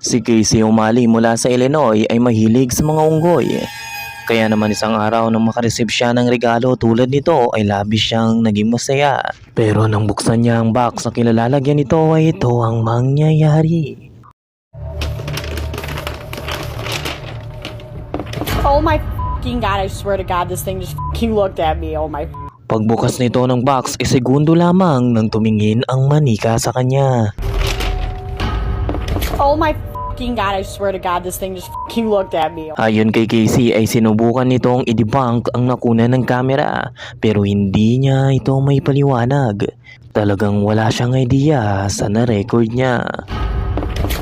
Si Casey Umali mula sa Illinois ay mahilig sa mga unggoy. Kaya naman isang araw nang makareceive siya ng regalo tulad nito ay labis siyang naging masaya. Pero nang buksan niya ang box na kinalalagyan nito ay ito ang mangyayari. Oh my fucking god, I swear to god, this thing just fucking looked at me. Oh my Pagbukas nito ng box ay segundo lamang nang tumingin ang manika sa kanya. Oh my fucking god, I swear to god, this thing just fucking looked at me. Ayon kay Casey ay sinubukan nitong i-debunk ang nakuna ng kamera pero hindi niya ito may paliwanag. Talagang wala siyang idea sa na-record niya.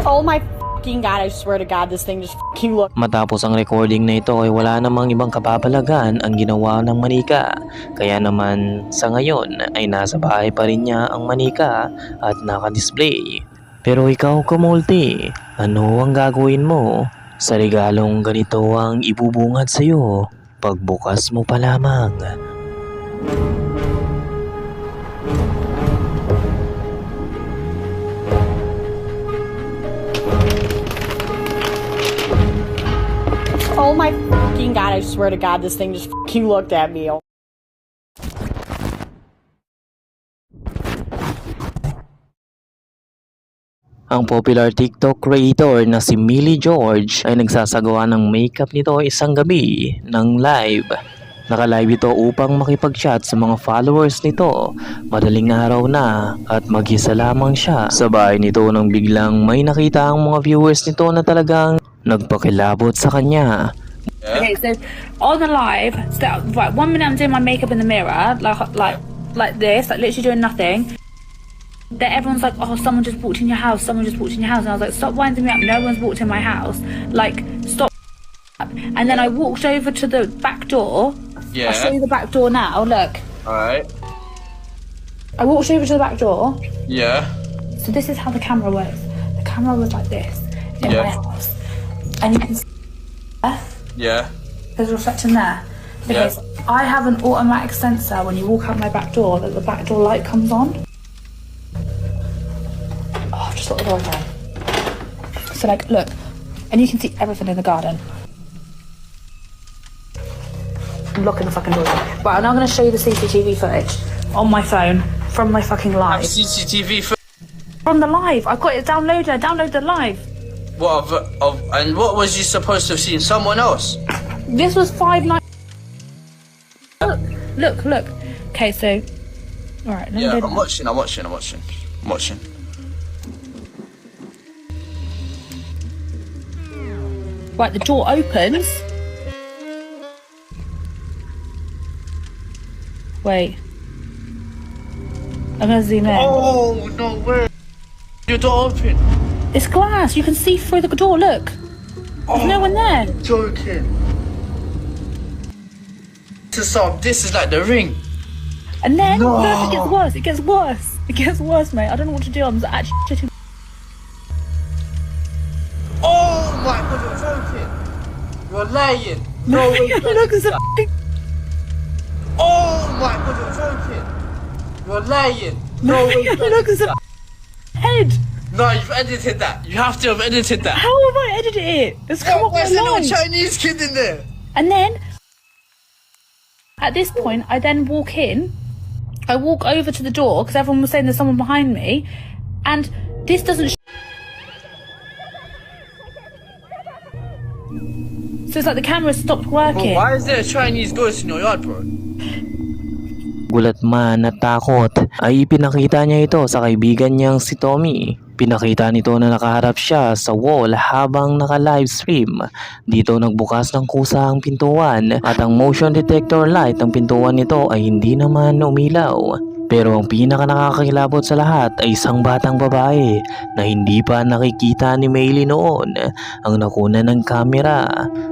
Oh my fucking god, I swear to god, this thing just fucking looked Matapos ang recording na ito ay wala namang ibang kapapalagan ang ginawa ng manika. Kaya naman sa ngayon ay nasa bahay pa rin niya ang manika at naka-display. Pero ikaw kumulti, ano ang gagawin mo sa regalong ganito ang ibubungad sa'yo pagbukas mo pa lamang? Oh my fucking god, I swear to god, this thing just fucking looked at me. Ang popular TikTok creator na si Millie George ay nagsasagawa ng makeup nito isang gabi ng live. Naka-live ito upang makipag-chat sa mga followers nito. Madaling araw na at mag-isa lamang siya sa bahay nito nang biglang may nakita ang mga viewers nito na talagang nagpakilabot sa kanya. Okay, so on the live, so, right, one minute I'm doing my makeup in the mirror, like like like this, like literally doing nothing. Then everyone's like, "Oh, someone just walked in your house. Someone just walked in your house." And I was like, "Stop winding me up! No one's walked in my house. Like, stop." And then I walked over to the back door. Yeah. I'll show you the back door now. Look, Alright. I walked over to the back door. Yeah. So this is how the camera works. The camera was like this in my Yeah. house, and you can see Yeah. There's a reflection there. Yeah. Because I have an automatic sensor when you walk out my back door that the back door light comes on. Got the door again. So like, look, and you can see everything in the garden. I'm locking the fucking door. Right, and I'm now going to show you the CCTV footage on my phone from my fucking live. CCTV. From the live, I've got it downloaded. I downloaded the live. what of, of and what was you supposed to have seen? Someone else. This was five. Look, look, look. Okay, so, all right. Let me Yeah. go I'm watching. I'm watching. I'm watching. I'm watching. Right, the door opens. Wait. I'm gonna zoom in. Oh no way! Your door open. It's glass. You can see through the door. Look. There's no one there. Oh, joking. To this is like the ring. And then No. it gets worse. It gets worse. It gets worse, mate. I don't know what to do. I'm actually lying. No look, there's a Oh my god, you're joking. You're lying. No look, there's a head. No, you've edited that. You have to have edited that. How have I edited it? It's come up there no online. Chinese kid in there? And then at this point, I then walk in. I walk over to the door because everyone was saying there's someone behind me, and this doesn't. So it's like the camera stopped working. Why is there a Chinese ghost in your yard, bro? Gulat man at takot ay ipinakita niya ito sa kaibigan niyang si Tommy. Pinakita nito na nakaharap siya sa wall habang naka-livestream. Dito nagbukas ng kusa ang pintuan at ang motion detector light ng pintuan nito ay hindi naman umilaw. Pero ang pinaka nakakakilabot sa lahat ay isang batang babae na hindi pa nakikita ni Maylin noon ang nakuna ng kamera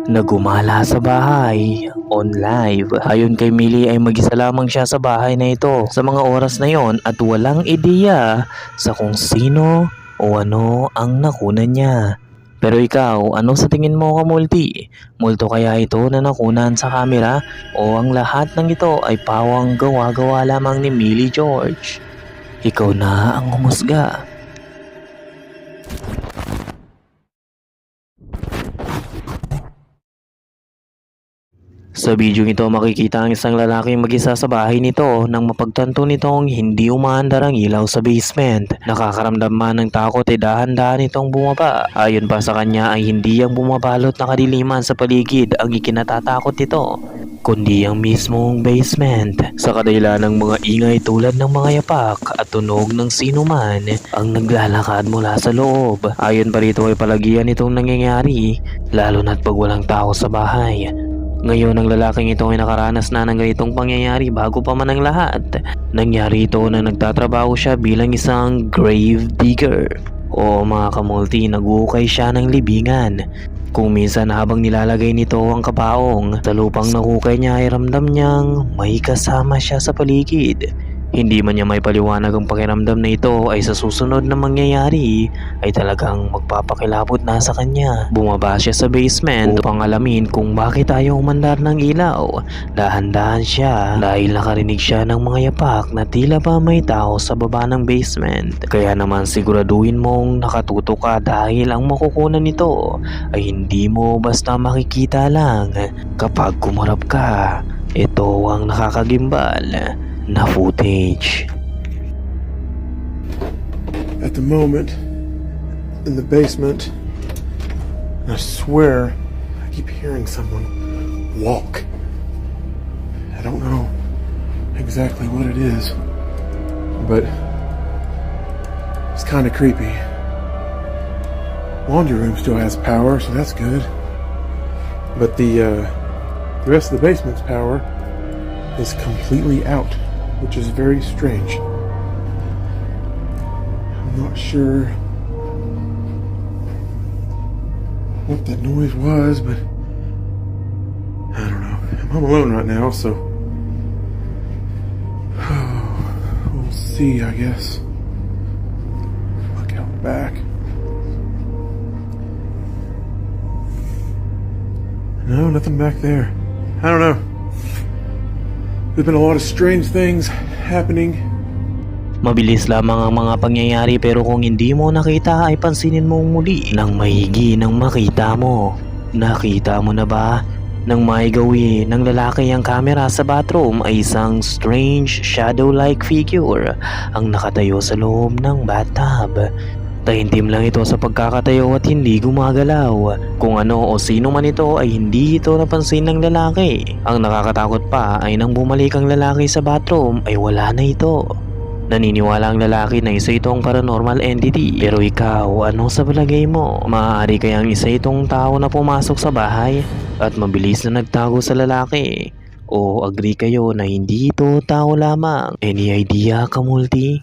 na gumala sa bahay on live. Ayon kay Millie ay mag-isa lamang siya sa bahay na ito sa mga oras na yon at walang ideya sa kung sino o ano ang nakuna niya. Pero ikaw, ano sa tingin mo kamulti? Multo kaya ito na nakunan sa kamera o ang lahat ng ito ay pawang gawa-gawa lamang ni Millie George? Ikaw na ang humusga. Sa video ito makikita ang isang lalaking mag-isa sa bahay nito nang mapagtanto nitong hindi umaandar ang ilaw sa basement. Nakakaramdam man ng takot ay dahan-dahan itong bumaba. Ayon pa sa kanya ay hindi ang bumabalot na kadiliman sa paligid ang ikinatatakot nito kundi ang mismong basement. Sa kadahilan ng mga ingay tulad ng mga yapak at tunog ng sino man ang naglalakad mula sa loob. Ayon pa rito ay palagian itong nangyayari lalo na't pag walang tao sa bahay. Ngayon ang lalaking ito ay nakaranas na ng ganitong pangyayari bago pa man ang lahat. Nangyari ito na nagtatrabaho siya bilang isang grave digger. O mga kamulti, naguukay siya ng libingan. Kung minsan habang nilalagay nito ang kapaong sa lupang nahukay niya ay ramdam niyang may kasama siya sa paligid. Hindi man niya may paliwanag ang pakiramdam na ito ay sa susunod na mangyayari ay talagang magpapakilabot na sa kanya. Bumaba siya sa basement upang alamin kung bakit ayaw umandar ng ilaw. Dahan-dahan siya dahil nakarinig siya ng mga yapak na tila ba may tao sa baba ng basement. Kaya naman siguraduhin mong nakatuto ka dahil ang makukunan nito ay hindi mo basta makikita lang kapag kumarap ka. Ito ang nakakagimbal na at the moment in the basement. I swear I keep hearing someone walk. I don't know exactly what it is, but it's kind of creepy. Laundry room still has power, so that's good. But the uh, the rest of the basement's power is completely out, which is very strange. I'm not sure what that noise was, but I don't know. I'm home alone right now, so we'll see, I guess. Look out back. No, nothing back there. I don't know. There's been a lot of strange things happening Mabilis lamang ang mga pangyayari pero kung hindi mo nakita ay pansinin mo muli nang mahigi nang makita mo. Nakita mo na ba? Nang may gawin ng lalaki ang kamera sa bathroom ay isang strange shadow-like figure ang nakatayo sa loob ng bathtub. Tahimtim lang ito sa pagkakatayo at hindi gumagalaw. Kung ano o sino man ito ay hindi ito napansin ng lalaki. Ang nakakatakot pa ay nang bumalik ang lalaki sa bathroom ay wala na ito. Naniniwala ang lalaki na isa itong paranormal entity. Pero ikaw, ano sa palagay mo? Maaari kayang isa itong tao na pumasok sa bahay at mabilis na nagtago sa lalaki? O agree kayo na hindi ito tao lamang? Any idea, kamulti?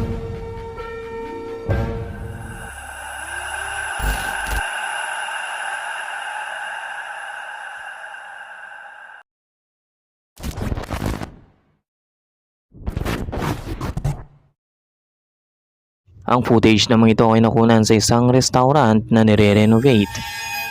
Ang footage naman ito ay nakunan sa isang restaurant na nire-renovate.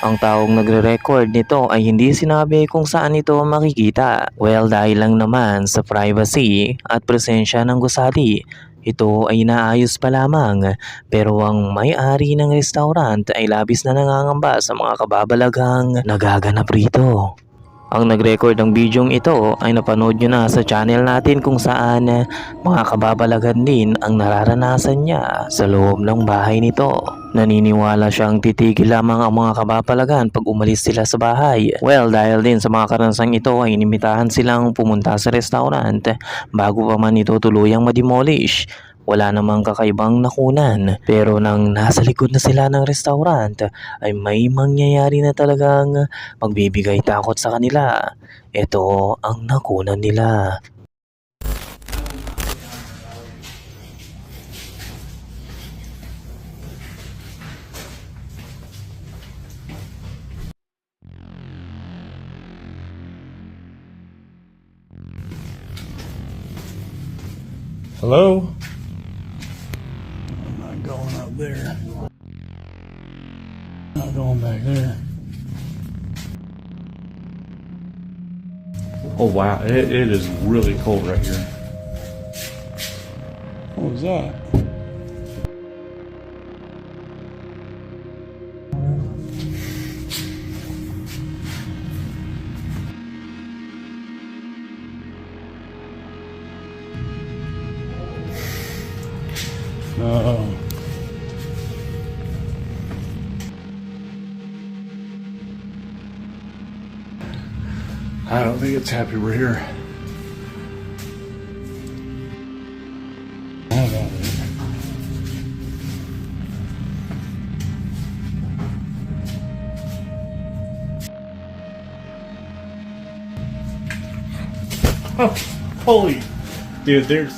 Ang taong nagre-record nito ay hindi sinabi kung saan ito makikita. Well, dahil lang naman sa privacy at presensya ng gusali, ito ay inaayos pa lamang. Pero ang may-ari ng restaurant ay labis na nangangamba sa mga kababalaghang nagaganap rito. Ang nag-record ng bidyong ito ay napanood nyo na sa channel natin kung saan eh, mga kababalagan din ang nararanasan niya sa loob ng bahay nito. Naniniwala siyang titigil lamang ang mga kababalagan pag umalis sila sa bahay. Well, dahil din sa mga karansang ito ay inimitahan silang pumunta sa restaurant bago pa man ito tuluyang mademolish. Wala namang kakaibang nakunan. Pero nang nasa likod na sila ng restaurant, ay may mangyayari na talagang magbibigay takot sa kanila. Ito ang nakunan nila. Hello? Oh wow, it, it is really cold right here. What was that? Think it's happy we're here. Oh, holy. Dude, there's.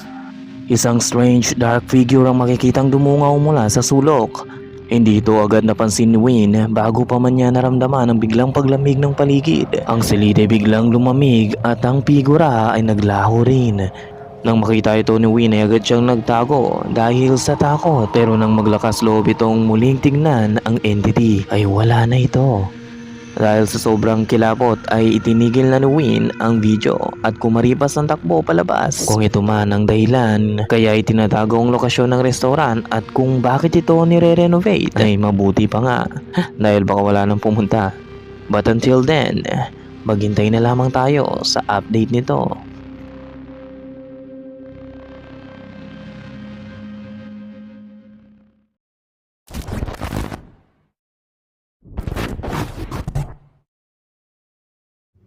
Isang strange dark figure ang makikitang dumungaw mula sa sulok. Hindi ito agad napansin ni Wayne bago pa man niya naramdaman ang biglang paglamig ng paligid. Ang silid ay biglang lumamig at ang figura ay naglaho rin. Nang makita ito ni Wayne ay agad siyang nagtago dahil sa takot pero nang maglakas loob itong muling tingnan ang entity ay wala na ito. Dahil sa sobrang kilabot ay itinigil na ni Win ang video at kumaripas ng takbo palabas. Kung ito man ang dahilan, kaya itinatago ang lokasyon ng restaurant at kung bakit ito nire-renovate ay mabuti pa nga dahil baka wala nang pumunta. But until then, maghintay na lamang tayo sa update nito.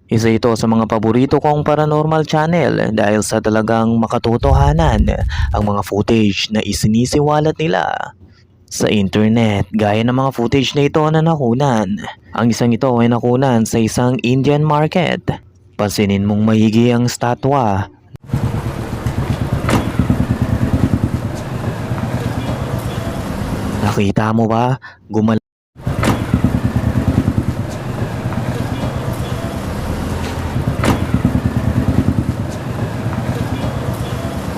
Isa ito sa mga paborito kong paranormal channel dahil sa talagang makatotohanan ang mga footage na isinisiwalat nila sa internet gaya ng mga footage na ito na nakunan. Ang isang ito ay nakunan sa isang Indian market. Pansinin mong maigi ang statwa Nakita mo ba? Gumal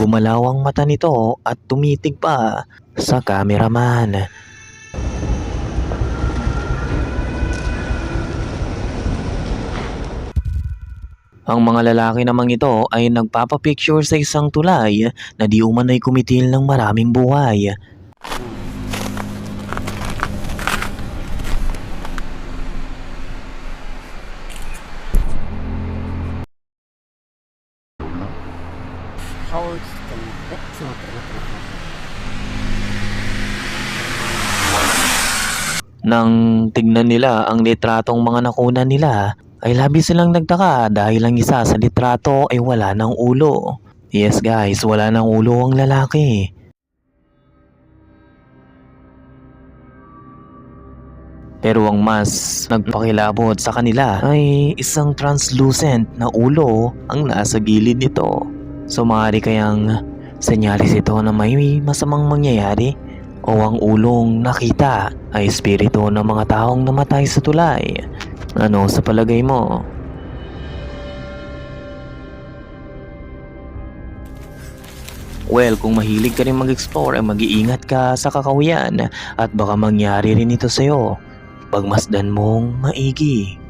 Gumalaw ang mata nito at tumitig pa sa cameraman. Ang mga lalaki namang ito ay nagpapapicture sa isang tulay na di umano'y kumitil ng maraming buhay. Nang tignan nila ang litratong mga nakunan nila, ay labis silang nagtaka dahil ang isa sa litrato ay wala ng ulo. Yes guys, wala ng ulo ang lalaki. Pero ang mas nagpakilabot sa kanila ay isang translucent na ulo ang nasa gilid nito. So maaari kayang senyalis ito na may masamang mangyayari o ang ulong nakita ay espiritu ng mga taong namatay sa tulay. Ano sa palagay mo? Well, kung mahilig ka rin mag-explore ay mag-iingat ka sa kakawian at baka mangyari rin ito sa'yo. Pagmasdan mong maigi.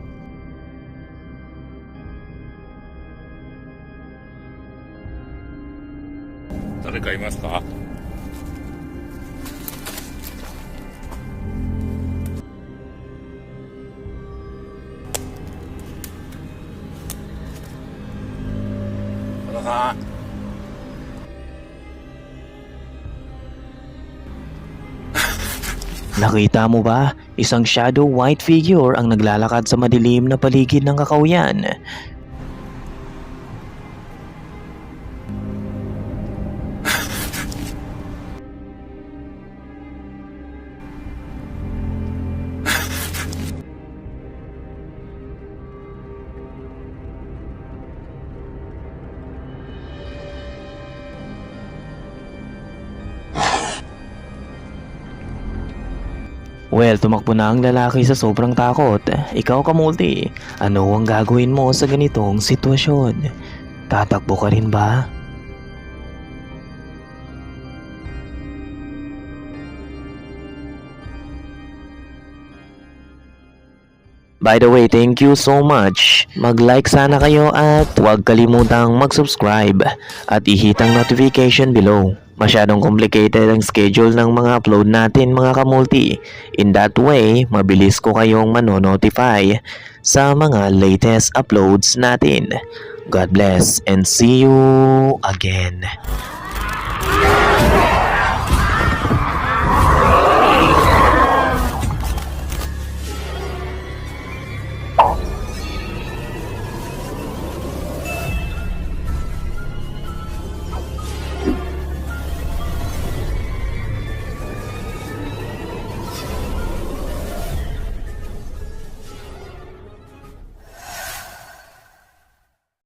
Nakita mo ba? Isang shadow white figure ang naglalakad sa madilim na paligid ng kakauyan. Well, tumakbo na ang lalaki sa sobrang takot. Ikaw kamulti, ano ang gagawin mo sa ganitong sitwasyon? Tatakbo ka rin ba? By the way, thank you so much. Mag-like sana kayo at huwag kalimutang mag-subscribe at i-hit ang notification below. Masyadong complicated ang schedule ng mga upload natin mga kamulti. In that way, mabilis ko kayong manonotify sa mga latest uploads natin. God bless and see you again.